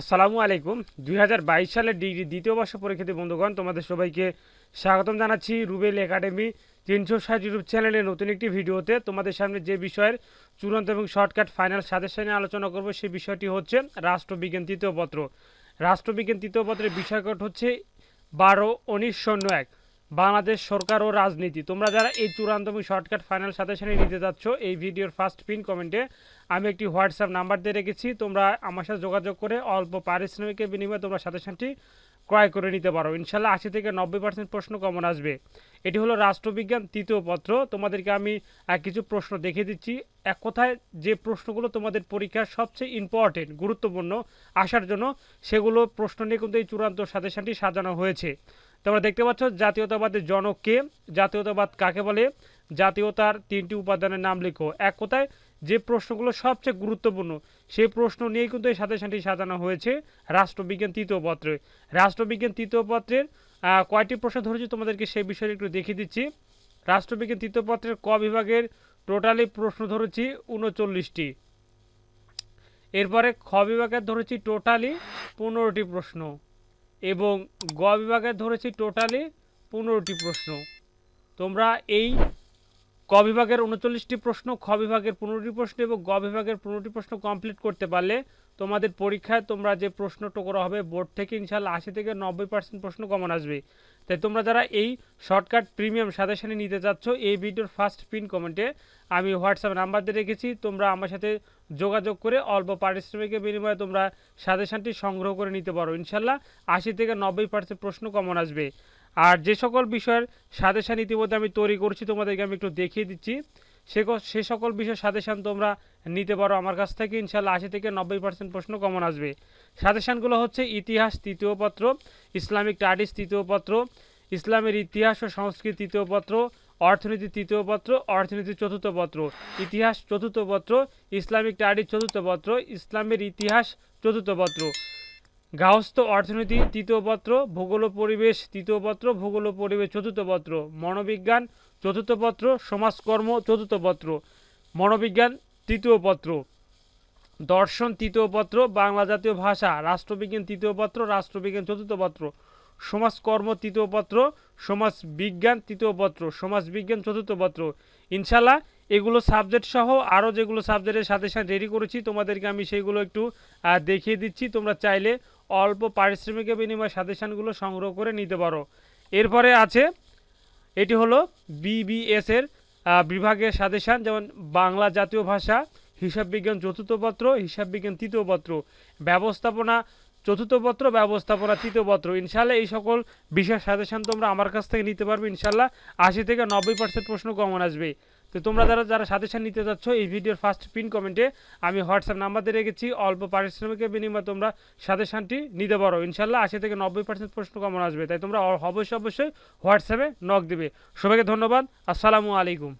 আসসালামু আলাইকুম। দুই হাজার বাইশ সালের ডিগ্রি দ্বিতীয় বর্ষ পরীক্ষার্থী বন্ধুগণ, তোমাদের সবাইকে স্বাগতম জানাচ্ছি রুবেল একাডেমি তিনশো ষাট ইউটিউব চ্যানেলে নতুন একটি ভিডিওতে। তোমাদের সামনে যে বিষয়ের চূড়ান্ত এবং শর্টকাট ফাইনাল সাজেশনে আলোচনা করব, সেই বিষয়টি হচ্ছে রাষ্ট্রবিজ্ঞান তৃতীয় পত্র। রাষ্ট্রবিজ্ঞান তৃতীয় পত্রের বিষয়কট হচ্ছে বারো, উনিশ, শূন্য, এক। বাংলাদেশ সরকার ও রাজনীতি। তোমরা যারা এই চূড়ান্ত এবং শর্টকাট ফাইনাল সাজেশনে নিতে যাচ্ছ, এই ভিডিওর ফার্স্ট পিন কমেন্টে আমি একটি হোয়াটসঅ্যাপ নাম্বার দিয়ে রেখেছি। তোমরা আমার সাথে যোগাযোগ করে অল্প পারিশ্রমিকের বিনিময়ে তোমরা সাজেশনটি ক্রয় করে নিতে পারো। ইনশাল্লাহ আশি থেকে নব্বই পার্সেন্ট প্রশ্ন কমন আসবে। এটি হলো রাষ্ট্রবিজ্ঞান তৃতীয় পত্র। তোমাদেরকে আমি কিছু প্রশ্ন দেখিয়ে দিচ্ছি। এক কথায় যে প্রশ্নগুলো তোমাদের পরীক্ষার সবচেয়ে ইম্পর্টেন্ট গুরুত্বপূর্ণ আসার জন্য, সেগুলো প্রশ্ন নিয়ে কিন্তু এই চূড়ান্ত সাজেশনটি সাজানো হয়েছে। তোমরা দেখতে পাচ্ছ জাতীয়তাবাদের জনক কে? জাতীয়তাবাদ কাকে বলে? জাতীয়তার তিনটি উপাদানের নাম লিখো। এক কথায়, যে প্রশ্নগুলো সবচেয়ে গুরুত্বপূর্ণ, সেই প্রশ্ন নিয়েই কিন্তু এই সাজেশনটি সাজানো হয়েছে রাষ্ট্রবিজ্ঞান তৃতীয় পত্রে। রাষ্ট্রবিজ্ঞান তৃতীয় পত্রের কয়টি প্রশ্ন ধরেছি তোমাদেরকে সেই বিষয়ে একটু দেখিয়ে দিচ্ছি। রাষ্ট্রবিজ্ঞান তৃতীয় পত্রের ক বিভাগের টোটালি প্রশ্ন ধরেছি উনচল্লিশটি। এরপরে খ বিভাগের ধরেছি টোটালি পনেরোটি প্রশ্ন। এবং গ বিভাগে ধরেছি টোটালি পনেরোটি প্রশ্ন। তোমরা এই ক বিভাগের উনচল্লিশটি প্রশ্ন, খ বিভাগের পনেরোটি প্রশ্ন এবং গ বিভাগের পনেরোটি প্রশ্ন কমপ্লিট করতে পারলে তোমাদের পরীক্ষায় তোমরা যে প্রশ্নটা করা হবে বোর্ড থেকে ইনশাল্লাহ আশি থেকে নব্বই পার্সেন্ট প্রশ্ন কমন আসবে। তাই তোমরা যারা এই শর্টকাট প্রিমিয়াম সাজেশনে নিতে চাচ্ছ, এই ভিডিওর ফার্স্ট পিন কমেন্টে আমি হোয়াটসঅ্যাপ নাম্বার দিয়ে রেখেছি। তোমরা আমার সাথে যোগাযোগ করে অল্প পারিশ্রমিকের বিনিময়ে তোমরা সাজেশনটি সংগ্রহ করে নিতে পারো। ইনশাল্লাহ আশি থেকে নব্বই পার্সেন্ট প্রশ্ন কমন আসবে। আর যে সকল বিষয়ের সাজেশন ইতিমধ্যে আমি তৈরি করছি, তোমাদেরকে আমি একটু দেখিয়ে দিচ্ছি। সে সে সকল বিষয়ের সাজেশন তোমরা নিতে পারো আমার কাছ থেকে। ইনশাল্লাহ আশি থেকে নব্বই পার্সেন্ট প্রশ্ন কমন আসবে। সাজেশনগুলো হচ্ছে ইতিহাস তৃতীয় পত্র, ইসলামিক স্টাডিজ তৃতীয় পত্র, ইসলামের ইতিহাস ও সংস্কৃতি তৃতীয় পত্র, অর্থনীতি তৃতীয় পত্র, অর্থনীতি চতুর্থ পত্র, ইতিহাস চতুর্থ পত্র, ইসলামিক স্টাডিজ চতুর্থ পত্র, ইসলামের ইতিহাস চতুর্থ পত্র। গাহস্থ অর্থনীতি তৃতীয় পত্র, ভূগোল পরিবেশ তৃতীয় পত্র, ভূগোল পরিবেশ চতুর্থ পত্র, মনোবিজ্ঞান চতুর্থ পত্র, সমাজকর্ম চতুর্থ পত্র, মনোবিজ্ঞান তৃতীয় পত্র, দর্শন তৃতীয় পত্র, বাংলা জাতীয় ভাষা, রাষ্ট্রবিজ্ঞান তৃতীয় পত্র, রাষ্ট্রবিজ্ঞান চতুর্থ পত্র, সমাজকর্ম তৃতীয় পত্র সমাজ বিজ্ঞান তৃতীয় পত্র সমাজ বিজ্ঞান চতুর্থ পত্র। ইনশাল্লাহ এগুলো সাবজেক্ট সহ আরও যেগুলো সাবজেক্টের সাথে সাথে রেডি করেছি, তোমাদেরকে আমি সেইগুলো একটু দেখিয়ে দিচ্ছি। তোমরা চাইলে অল্প পারিশ্রমিকের বিনিময়ে সাজেশনগুলো সংগ্রহ করে নিতে পারো। এরপরে আছে, এটি হলো বিবিএস এর বিভাগের সাজেশন, যেমন বাংলা জাতীয় ভাষা, হিসাব বিজ্ঞান চতুর্থ পত্র, হিসাব বিজ্ঞান তৃতীয় পত্র, ব্যবস্থাপনা চতুর্থ পত্র, ব্যবস্থাপনা তৃতীয় পত্র। ইনশাল্লাহ এই সকল বিষয় সাজেশন তোমরা আমার কাছ থেকে নিতে পারবে। ইনশাল্লাহ আশি থেকে নব্বই পার্সেন্ট প্রশ্ন কমন আসবে। তো তোমরা যারা যারা সাজেশন নিতে যাচ্ছ, এই ভিডিওর ফার্স্ট পিন কমেন্টে আমি হোয়াটসঅ্যাপ নাম্বার দিয়ে রেখেছি। অল্প পারিশ্রমিকের বিনিময়ে তোমরা সাজেশনটি নিতে পারো। ইনশাল্লাহ আশি থেকে নব্বই পার্সেন্ট প্রশ্ন কমন আসবে। তাই তোমরা অবশ্যই অবশ্যই হোয়াটসঅ্যাপে নক দিবে। সবাইকে ধন্যবাদ। আসসালামু আলাইকুম।